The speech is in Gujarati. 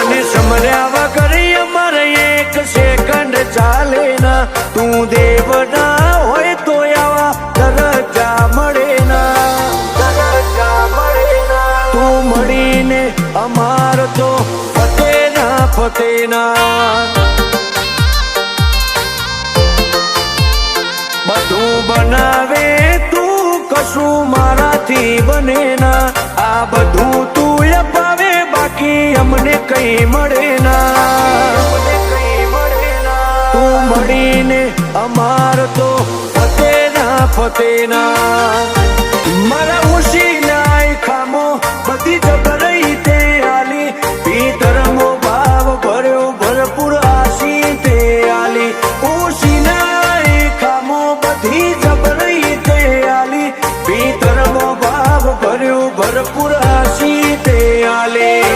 તને સમર્યા કરી અમારે એક સેકન્ડ ચાલે ના. તું દેવ ના હોય તો આવા દરજા મળે ના. તું મળીને અમાર તો ફતે ના ફતે ના. બધું બનાવે તું, કશું મારાથી બને ના. આ બધું બાકી અમને કઈ મળે ના. તું મળીને અમાર તો ફતે ના ફતે ના. મારા ઉશી નાય ખામો બધી જબર તે આલી. પીતરમો ભાવ ભર્યો ભરપૂર આશી તે આલી. ઉશી ખામો બધી જબર તે આલી. પીતરમો ભાવ ભર્યો ભરપૂર આશી આલી.